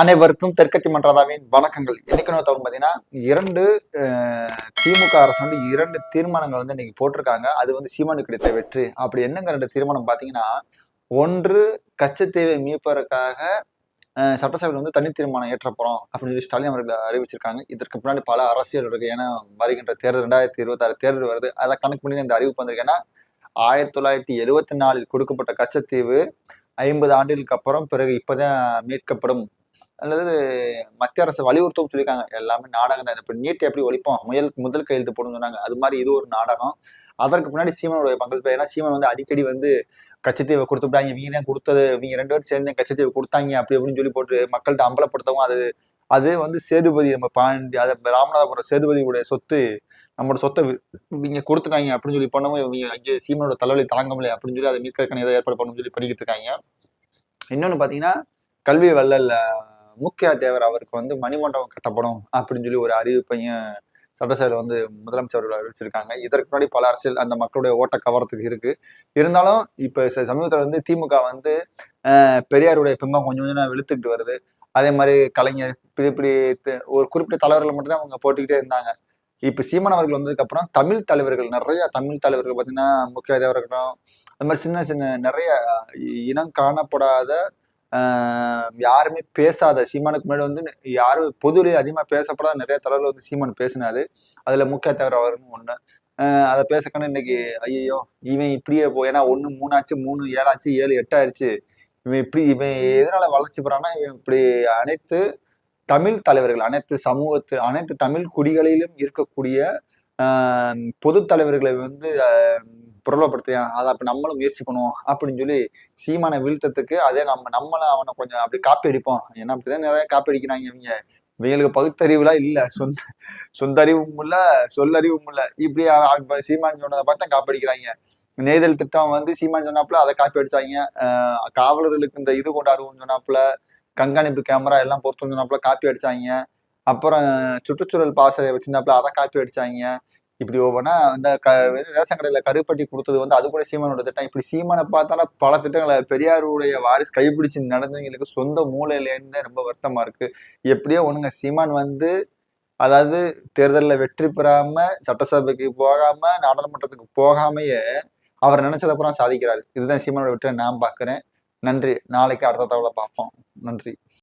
அனைவருக்கும் தெற்கத்தி மன்றதாவின் வணக்கங்கள். இன்னைக்கு நம்ம தவிர பார்த்தீங்கன்னா இரண்டு திமுக அரசு வந்து இரண்டு தீர்மானங்கள் வந்து இன்னைக்கு போட்டிருக்காங்க. அது வந்து சீமானு கிடைத்த வெற்றி. அப்படி என்னங்க ரெண்டு தீர்மானம் பார்த்தீங்கன்னா ஒன்று கச்சத்தீவை மீட்பதற்காக சட்டசபையில் வந்து தனி தீர்மானம் ஏற்ற அப்படின்னு சொல்லி ஸ்டாலின் அவர்கள் அறிவிச்சிருக்காங்க. இதற்கு பின்னாடி பல அரசியல் இருக்கு. ஏன்னா வருகின்ற தேர்தல் ரெண்டாயிரத்தி இருபத்தாறு தேர்தல் வருது. அதை கணக்கு பண்ணி இந்த அறிவிப்பு வந்திருக்கு. ஏன்னா ஆயிரத்தி தொள்ளாயிரத்தி எழுபத்தி நாலில் கொடுக்கப்பட்ட கச்சத்தீவு ஐம்பது ஆண்டுகளுக்கு அப்புறம் பிறகு இப்போதான் மீட்கப்படும். அல்லது மத்திய அரசு வலியுறுத்தவும் சொல்லியிருக்காங்க. எல்லாமே நாடகம் தான் இப்போ நீட்டை எப்படி ஒழிப்போம்? முயல் முதல் கையெழுத்து போடணும்னு சொன்னாங்க. அது மாதிரி இது ஒரு நாடகம். அதற்கு முன்னாடி சீமனுடைய பங்களிப்பு. ஏன்னா சீமன் வந்து அடிக்கடி வந்து கச்சத்தீவை கொடுத்துட்டாங்க இவங்க தான் கொடுத்தது. இவங்க ரெண்டு பேரும் சேர்ந்து கச்சத்தீவை கொடுத்தாங்க அப்படி அப்படின்னு சொல்லி போட்டு மக்கள்கிட்ட அம்பலப்படுத்தவும் அது அது வந்து சேதுபதி நம்ம பாண்டி அதை ராமநாதபுரம் சேதுபதியுடைய சொத்து நம்மளோட சொத்தை இவங்க கொடுத்துட்டாங்க அப்படின்னு சொல்லி பண்ணவும் இவங்க அங்கே சீமனோட தலைவலி தாங்க முடியல அப்படின்னு சொல்லி அதை மீட்கிறதுக்கான ஏதோ ஏற்பாடு பண்ணணும்னு சொல்லி பண்ணிக்கிட்டு இருக்காங்க. இன்னொன்று பார்த்தீங்கன்னா கல்வி வள்ளல் முக்கிய தேவர் அவருக்கு வந்து மணிமண்டபம் கட்டப்படும் அப்படின்னு சொல்லி ஒரு அறிவிப்பையும் சட்டசபையில் வந்து முதலமைச்சர் அவர்கள் அறிவிச்சிருக்காங்க. இதற்கு முன்னாடி பல அரசியல் அந்த மக்களுடைய ஓட்ட கவரத்துக்கு இருக்கு. இருந்தாலும் இப்போ சமீபத்தில் வந்து திமுக வந்து பெரியாருடைய பிம்பம் கொஞ்சம் கொஞ்சம் வெளுத்துக்கிட்டு வருது. அதே மாதிரி கலைஞர் இப்படி இப்படி ஒரு குறிப்பிட்ட தலைவர்கள் மட்டும்தான் அவங்க போட்டுக்கிட்டே இருந்தாங்க. இப்போ சீமான் அவர்கள் வந்ததுக்கு அப்புறம் தமிழ் தலைவர்கள் நிறைய தமிழ் தலைவர்கள் பார்த்தீங்கன்னா முக்கிய தேவர் இருக்கட்டும் அது மாதிரி சின்ன சின்ன நிறைய இனம் காணப்படாத யாருமே பேசாத. சீமானுக்கு முன்னாடி வந்து யாரும் பொதுவிலேயே அதிகமாக பேசப்படாத நிறைய தலைவர்கள் வந்து சீமான் பேசினாரு. அதில் முக்கிய தவிர அவருன்னு ஒன்று அதை பேசக்கணும் இன்னைக்கு ஐயோ இவன் இப்படியே போ ஏன்னா ஒன்று மூணாச்சு மூணு ஏழாச்சு ஏழு எட்டாயிருச்சு. இவன் இப்படி இவன் எதனால வளர்ச்சி பெறான்னா இவன் இப்படி அனைத்து தமிழ் தலைவர்கள் அனைத்து சமூகத்து அனைத்து தமிழ் குடிகளிலும் இருக்கக்கூடிய பொது தலைவர்களை வந்து ஆஹ் அதை அப்ப நம்மளும் முயற்சி பண்ணுவோம் அப்படின்னு சொல்லி சீமானை வீழ்த்தத்துக்கு அதே நம்ம நம்மளும் அவனை கொஞ்சம் அப்படி காப்பி அடிப்போம். ஏன்னா அப்படிதான் நிறைய காப்பி அடிக்கிறாங்க இவங்க. இவங்களுக்கு பகுத்தறிவுலாம் இல்ல. சொந்த சொந்த அறிவும் இல்ல சொல்லறிவும் இல்ல. இப்படி சீமான் சொன்னதை பார்த்தா காப்பி அடிக்கிறாங்க. நெய்தல் திட்டம் வந்து சீமான் சொன்னாப்புல அதை காப்பி அடிச்சாங்க. காவலர்களுக்கு இந்த இது கொண்டாடுவோம் சொன்னாப்புல கண்காணிப்பு கேமரா எல்லாம் பொருத்தம் சொன்னாப்புல காப்பி அடிச்சாங்க. அப்புறம் சுற்றுச்சூழல் பாசறை வச்சிருந்தாப்புல அதை காப்பி அடிச்சாங்க. இப்படி ஒவ்வொன்றா இந்த க ரேஷன் கடையில கருப்பட்டி கொடுத்தது வந்து அது கூட சீமானோட திட்டம். இப்படி சீமானை பார்த்தாலும் பல திட்டங்களை பெரியாருடைய வாரிசு கைப்பிடிச்சு நடந்தவங்களுக்கு சொந்த மூலையிலேருந்து ரொம்ப வருத்தமா இருக்கு. எப்படியோ ஒண்ணுங்க சீமான் வந்து அதாவது தேர்தலில் வெற்றி பெறாம சட்டசபைக்கு போகாம நாடாளுமன்றத்துக்கு போகாமையே அவர் நினைச்சதப்புறம் சாதிக்கிறாரு. இதுதான் சீமானோட வெற்றியை நான் பார்க்குறேன். நன்றி. நாளைக்கு அடுத்த தகவலை பார்ப்போம். நன்றி.